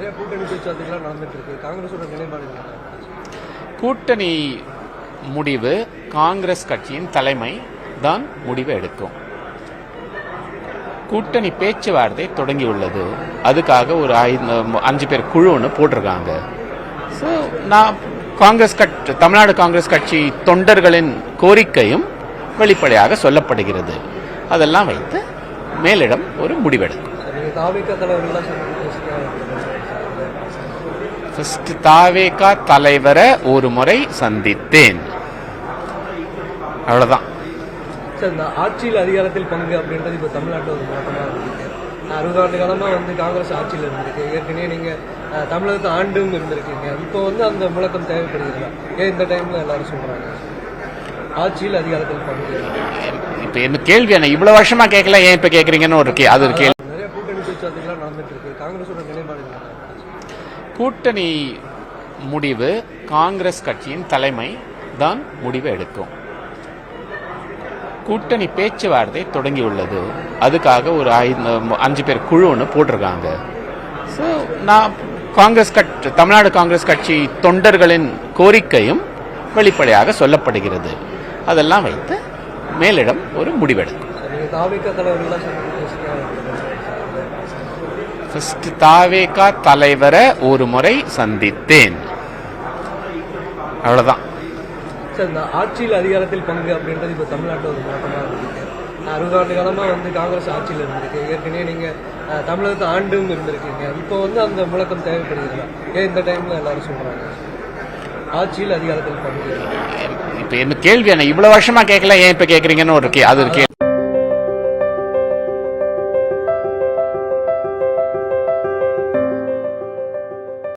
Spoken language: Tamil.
நிறைய கூட்டணி பேச்சுவார்த்தைகள்லாம் நடந்துட்டு இருக்கு. காங்கிரஸோட நிலைப்பாடு? கூட்டணி முடிவு காங்கிரஸ் கட்சியின் தலைமை தான் முடிவு எடுக்கும். கூட்டணி பேச்சுவார்த்தை தொடங்கியுள்ளது. அதுக்காக ஒரு அஞ்சு பேர் குழு ஒன்று போட்டிருக்காங்க. ஸோ நான் காங்கிரஸ் கட்சி தமிழ்நாடு காங்கிரஸ் கட்சி தொண்டர்களின் கோரிக்கையும் வெளிப்படையாக சொல்லப்படுகிறது. அதெல்லாம் வைத்து மேலிடம் ஒரு முடிவெடுக்கும். ஃபர்ஸ்ட் தாவேகா தலைவரை ஒரு முறை சந்தித்தேன். இந்த ஆட்சியில் அதிகாரத்தில் பங்கு அப்படின்றது இப்போ தமிழ்நாட்டில் ஒரு முழக்கமாக இருக்கு அறுபது ஆண்டு காலமாக வந்து காங்கிரஸ் ஆட்சியில் இருந்திருக்கு. ஏற்கனவே நீங்கள் தமிழகத்தை ஆண்டும் இருந்திருக்கீங்க. இப்போ வந்து அந்த முழக்கம் தேவைப்படுகிறதா? ஏன் இந்த டைமில் எல்லாரும் சொல்கிறாங்க ஆட்சியில் அதிகாரத்தில் பங்கு இப்ப என்ன கேள்வி என்ன இவ்வளவு வருஷமா கேட்கல ஏன் இப்ப கேக்குறீங்கன்னு ஒரு அது ஒரு கேள்வி. நிறைய கூட்டணி பேச்சுவார்த்தைகள்லாம் நடந்துட்டு இருக்கு. காங்கிரஸோட நிலைப்பாடு? கூட்டணி முடிவு காங்கிரஸ் கட்சியின் தலைமை தான் முடிவு எடுக்கும். கூட்டணி பேச்சுவார்த்தை தொடங்கியுள்ளது. அதுக்காக ஒரு ஐந்து அஞ்சு பேர் குழு ஒன்று போட்டிருக்காங்க. ஸோ நான் காங்கிரஸ் கட்சி தமிழ்நாடு காங்கிரஸ் கட்சி தொண்டர்களின் கோரிக்கையும் வெளிப்படையாக சொல்லப்படுகிறது. அதெல்லாம் வைத்து மேலிடம் ஒரு முடிவெடுக்கும் நீங்கள் தாவிக தலைவர்கள்லாம் சொல்லி பேசிக்க ஃபர்ஸ்ட் தாவேகா தலைவரை ஒரு முறை சந்தித்தேன் இந்த ஆட்சியில் அதிகாரத்தில் பங்கு அப்படின்றது இப்போ தமிழ்நாட்டில் ஒரு இருக்கு அறுபது காலமாக வந்து காங்கிரஸ் ஆட்சியில் இருந்திருக்கு. ஏற்கனவே நீங்கள் தமிழகத்தை ஆண்டும் இருந்திருக்கீங்க. இப்போ வந்து அந்த முழக்கம் தேவைப்படுகிறதா? ஏன் இந்த டைமில் எல்லாரும் சொல்கிறாங்க ஆட்சியில் அதிகாரத்தில் பங்கு. இப்ப என்ன கேள்வி என்ன இவ்வளவு வருஷமா கேட்கல ஏன் இப்ப கேக்குறீங்கன்னு ஒரு கே- அது ஒரு கேள்வி.